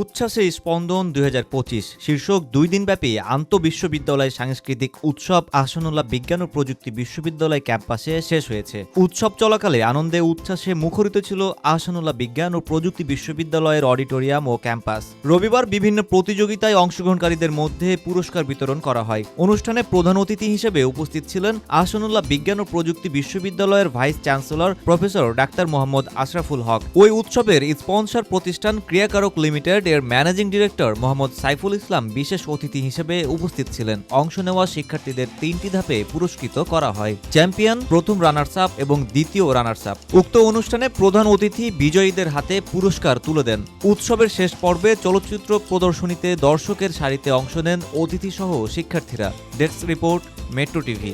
উচ্ছ্বাসে স্পন্দন দুই হাজার পঁচিশ, শীর্ষক দুই দিনব্যাপী আন্তঃবিশ্ববিদ্যালয় সাংস্কৃতিক উৎসব আহসানুল্লাহ বিজ্ঞান ও প্রযুক্তি বিশ্ববিদ্যালয় ক্যাম্পাসে শেষ হয়েছে। উৎসব চলাকালে আনন্দে উচ্ছ্বাসে মুখরিত ছিল আহসানুল্লাহ বিজ্ঞান ও প্রযুক্তি বিশ্ববিদ্যালয়ের অডিটোরিয়াম ও ক্যাম্পাস। রবিবার বিভিন্ন প্রতিযোগিতায় অংশগ্রহণকারীদের মধ্যে পুরস্কার বিতরণ করা হয়। অনুষ্ঠানে প্রধান অতিথি হিসেবে উপস্থিত ছিলেন আহসানুল্লাহ বিজ্ঞান ও প্রযুক্তি বিশ্ববিদ্যালয়ের vice chancellor professor doctor Mohammad Ashraful Haque. ওই উৎসবের স্পন্সর প্রতিষ্ঠান ক্রিয়াকারক লিমিটেড এর ম্যানেজিং ডিরেক্টর মোহাম্মদ সাইফুল ইসলাম বিশেষ অতিথি হিসেবে উপস্থিত ছিলেন। অংশ নেওয়া শিক্ষার্থীদের তিনটি ধাপে পুরস্কৃত করা হয়। চ্যাম্পিয়ন, প্রথম রানার্স আপ এবং দ্বিতীয় রানার্স আপ উক্ত অনুষ্ঠানে প্রধান অতিথি বিজয়ীদের হাতে পুরস্কার তুলে দেন। উৎসবের শেষ পর্বে চলচ্চিত্র প্রদর্শনীতে দর্শকের সারিতে অংশ নেন অতিথিসহ শিক্ষার্থীরা। Desk report, Metro TV.